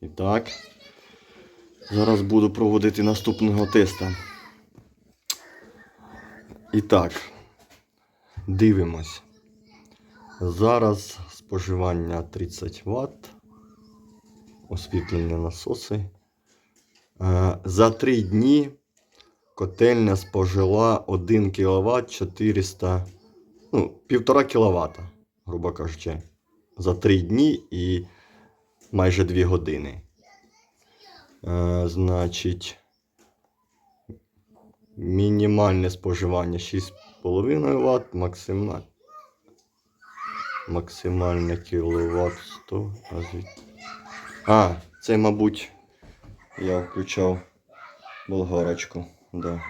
І так. Зараз буду проводити наступного теста. І так, дивимось. Зараз споживання 30 Вт. Освітлення насоси. Е, За 3 дні котельня спожила 1 кВт 400, ну, 1,5 кВт, грубо кажучи, за 3 дні і майже 2 години. Е, значить, мінімальне споживання 6,5 Вт, максимальне. Максимальне кіловат 100. А, це, мабуть, я включав болгарочку. Да.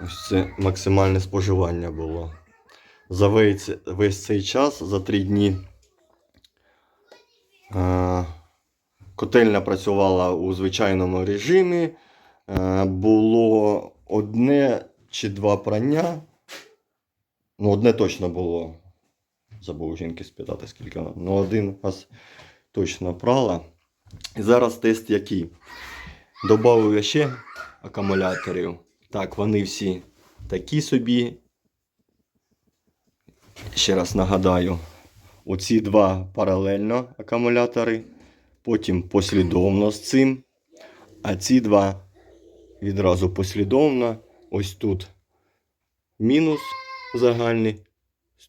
Ось це максимальне споживання було. За весь, цей час, за 3 дні, котельня працювала у звичайному режимі. Е, було одне чи два прання. Ну, одне точно було. Забув жінки спитати, скільки вона. Ну, один раз точно прала. І зараз тест який. Добавив я ще акумуляторів. Так, вони всі такі собі. Ще раз нагадаю, оці два паралельно акумулятори, потім послідовно з цим, а ці два відразу послідовно. Ось тут мінус загальний,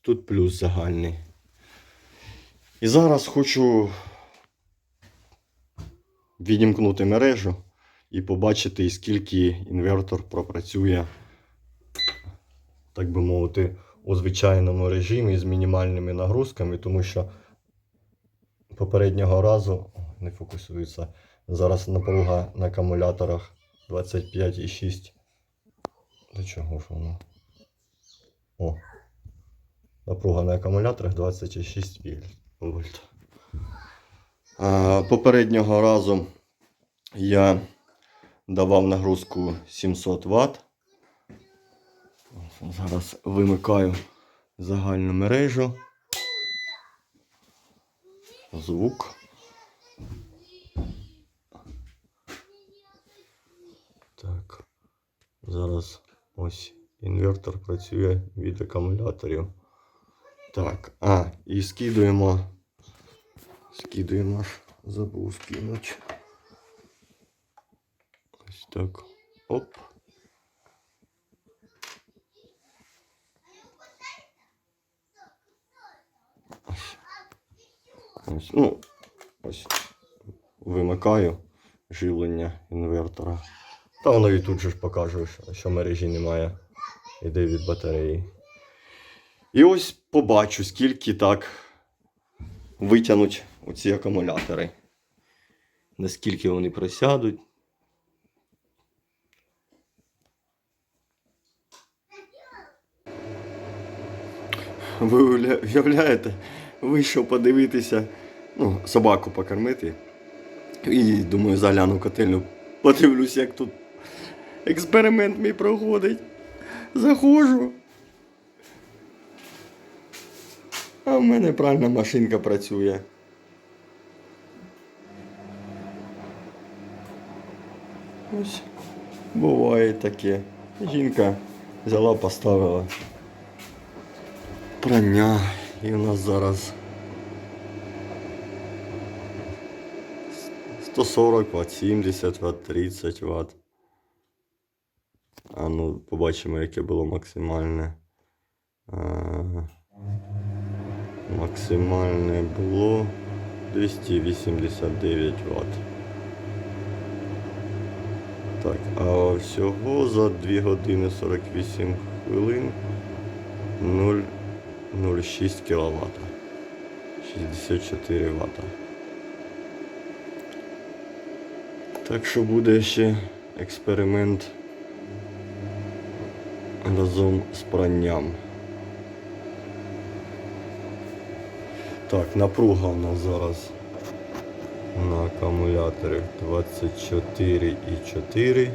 тут плюс загальний. І зараз хочу відімкнути мережу і побачити, скільки інвертор пропрацює, так би мовити, у звичайному режимі з мінімальними нагрузками, тому що попереднього разу не фокусується. Зараз напруга на акумуляторах 25,6. До чого ж воно? О. Напруга на акумуляторах 26 вольт. Попереднього разу я давав нагрузку 700 Вт. Зараз вимикаю загальну мережу. Звук. Так. Зараз ось інвертор працює від акумуляторів. Так, а, і скидуємо. Скидуємо аж забув скинути. Ось так. Оп. Ось, ну, ось вимикаю живлення інвертора. Та воно і тут же ж покаже, що- мережі немає. Іде від батареї. І ось побачу, скільки так витягнуть оці акумулятори. Наскільки вони просядуть. Ви уявля- уявляєте, вийшов подивитися, ну, собаку покормити. І думаю, загляну в котельню, подивлюсь, як тут експеримент мій проходить. Заходжу. А в мене пральна машинка працює. Ось буває таке. Жінка взяла, поставила прання. І у нас зараз 140 Вт, 70 Вт, 30 Вт. А ну, побачимо, яке було максимальне. А, максимальне було 289 Вт. Так, а всього за 2 години 48 хвилин 0,06 кВт. 64 Вт. Так що буде ще експеримент разом з пранням. Так, напруга у нас зараз на акумуляторі 24,4.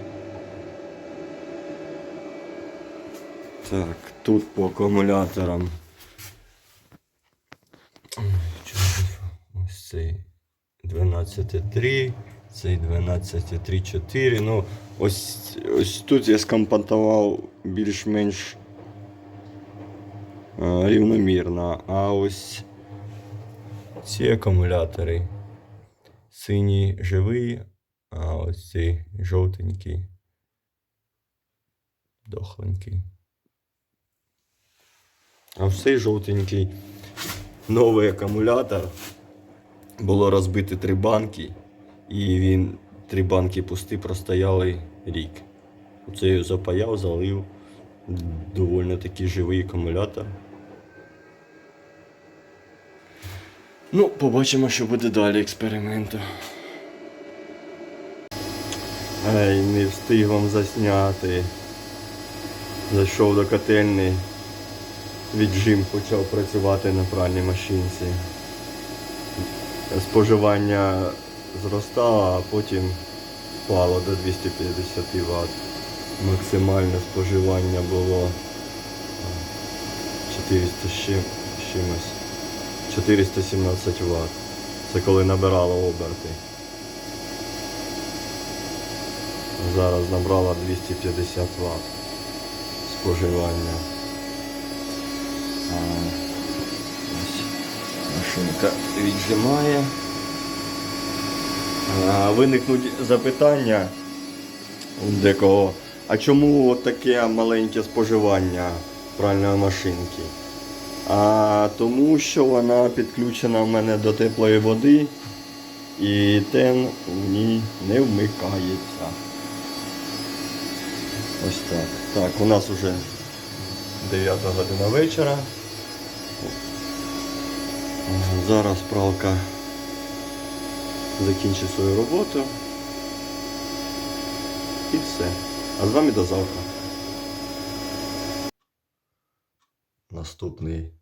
Так, тут по акумуляторам. Ой, чого ж, Ось цей 12,3, цей 12,3, 4. Ну, ось, ось тут я скомпонтував більш-менш е, рівномірно. А ось ці акумулятори. Синій живий, а ось цей жовтенький. Дохленький. А в цей жовтенький новий акумулятор. Було розбити три банки, і він три банки пусти простояли рік. Оце я запаяв, залив. Довольно таки живий акумулятор. Ну, побачимо, що буде далі експерименту. Ай, не встиг вам засняти. Зайшов до котельні. Віджим почав працювати на пральній машинці. Споживання зростало, а потім впало до 250 Вт. Максимальне споживання було 400 з чимось. 417 Вт. Це коли набирало оберти. Зараз набрала 250 Вт споживання. А, машинка віджимає. Виникнуть запитання у декого. А чому таке маленьке споживання пральної машинки? А тому що вона підключена в мене до теплої води і тен в ній не вмикається. Ось так. Так, у нас вже 9 година вечора. Зараз пралка закінчить свою роботу. І все. А з вами до завтра. Наступний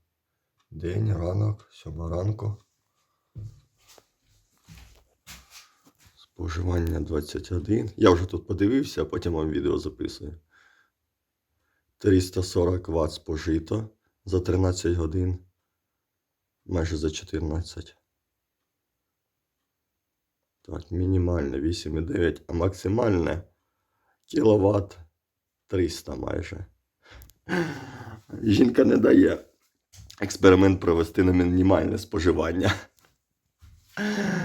день, ранок, сьома ранку. Споживання 21. Я вже тут подивився, а потім вам відео записую. 340 Вт спожито за 13 годин. Майже за 14. Так, мінімальне 8,9, а максимальне кіловат 300 майже. Жінка не дає експеримент провести на мінімальне споживання.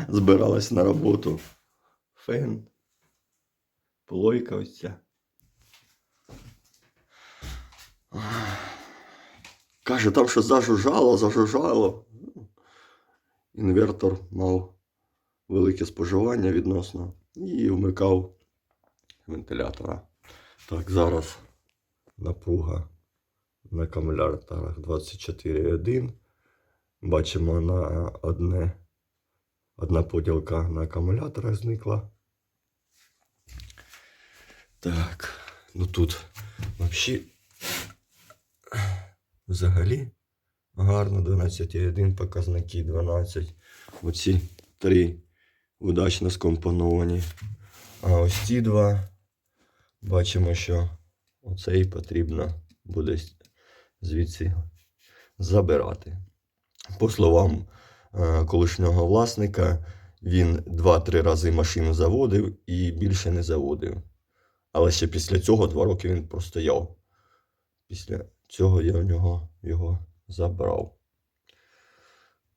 Збиралась на роботу. Фен. Плойка ось ця. Каже, там що зажужжало, зажужжало. Інвертор мав велике споживання відносно і вмикав вентилятора. Так, зараз напруга на акумуляторах 24,1. Бачимо на одне, одна поділка на акумуляторах зникла. Так, ну тут взагалі взагалі гарно 12,1 показники 12. Оці три удачно скомпоновані. А ось ці два бачимо, що оцей потрібно буде звідси забирати. По словам е, колишнього власника, він 2-3 рази машину заводив і більше не заводив. Але ще після цього два роки він простояв. Після цього я в нього його забрав.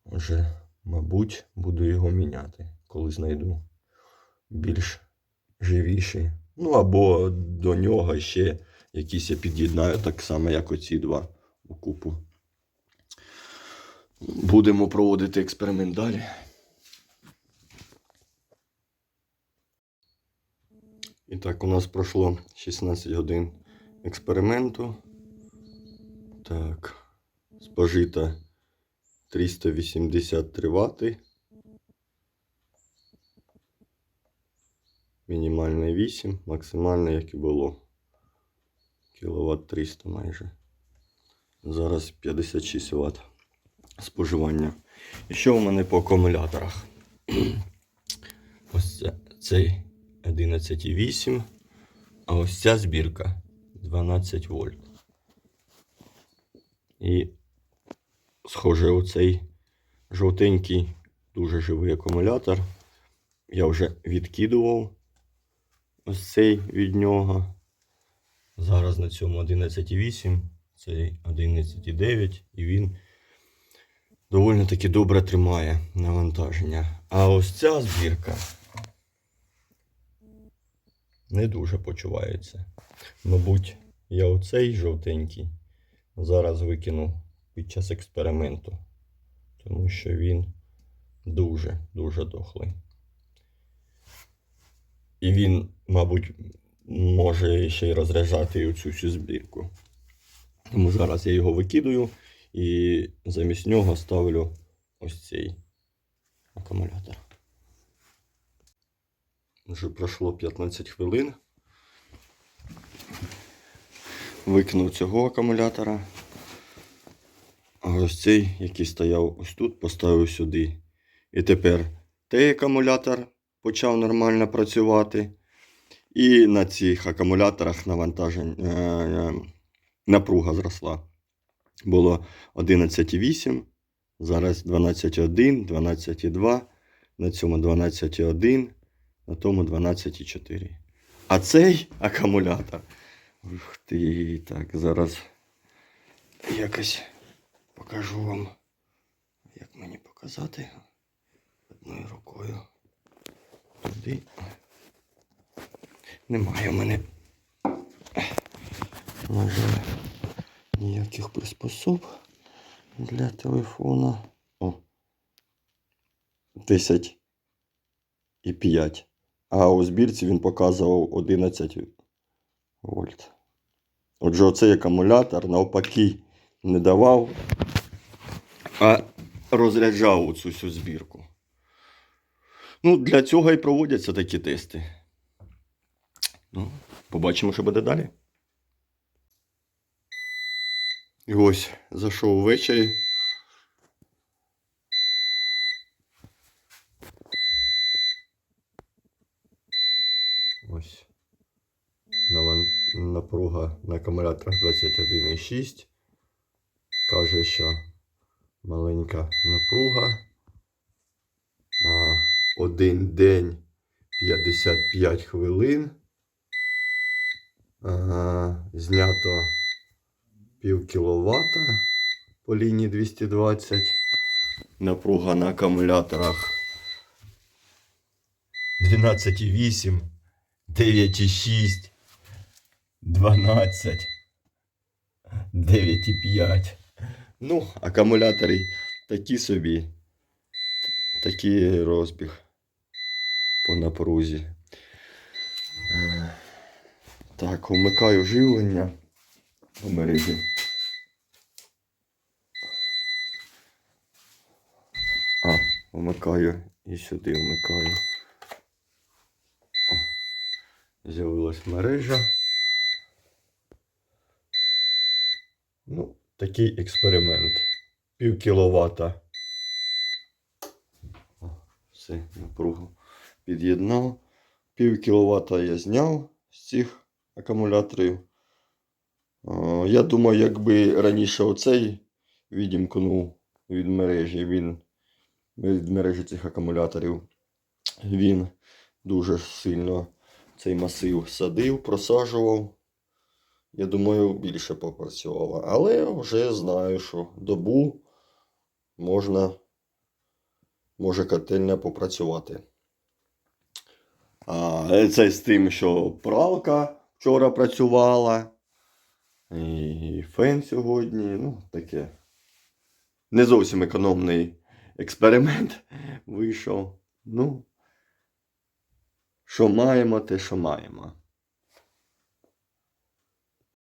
Отже, мабуть, буду його міняти, коли знайду більш живіший. Ну або до нього ще якісь я під'єднаю, так само, як оці два у купу. Будемо проводити експеримент далі. І так, у нас пройшло 16 годин експерименту. Так, спожито 383 вати. Мінімальне 8, максимальне, як і було. Кіловат 300 майже. Зараз 56 Вт споживання. І що у мене по акумуляторах? Ось це, цей 11,8, а ось ця збірка 12 вольт. І, схоже, оцей жовтенький, дуже живий акумулятор я вже відкидував ось цей від нього. Зараз на цьому 11,8, цей 11,9, і він доволі таки добре тримає навантаження. А ось ця збірка не дуже почувається. Мабуть, я оцей жовтенький зараз викину під час експерименту, тому що він дуже, дуже дохлий. І він, мабуть, може ще й розряджати оцю всю збірку. Тому зараз я його викидаю і замість нього ставлю ось цей акумулятор. Вже пройшло 15 хвилин. Викинув цього акумулятора. А ось цей, який стояв ось тут, поставив сюди. І тепер той акумулятор почав нормально працювати. І на цих акумуляторах навантажень е, е, напруга зросла. Було 11,8, зараз 12,1, 12,2, на цьому 12,1, на тому 12,4. А цей акумулятор. Ух ти, так, зараз якось покажу вам, як мені показати одною рукою. Туди. Немає в мене. Жаль, ніяких приспособ для телефона. О. 10 і 5. А у збірці він показував 11 вольт. Отже, оцей акумулятор навпаки не давав, а розряджав оцю всю збірку. Ну, для цього і проводяться такі тести. Ну, побачимо, що буде далі. І ось зайшов ввечері. Ось. Напруга на акумуляторах 21,6. Каже, що маленька напруга. Один день 55 хвилин. Знято пів кіловата по лінії 220. Напруга на акумуляторах 12,8, 9,6, 12, 9,5. Ну, акумулятори такі собі. Такий розбіг по напрузі. Е, Так, вмикаю живлення у мережі. А, вмикаю і сюди вмикаю. З'явилась мережа. Ну, такий експеримент. Пів кіловата. Все, напругу під'єднав. Пів кіловата я зняв з цих акумуляторів. Я думаю, якби раніше оцей відімкнув від мережі, він від мережі цих акумуляторів, він дуже сильно цей масив садив, просаджував. Я думаю, більше попрацювало. Але вже знаю, що добу можна, може котельня попрацювати. А, це з тим, що пралка вчора працювала. І фен сьогодні. Ну, таке. Не зовсім економний експеримент вийшов. Ну, що маємо, те, що маємо.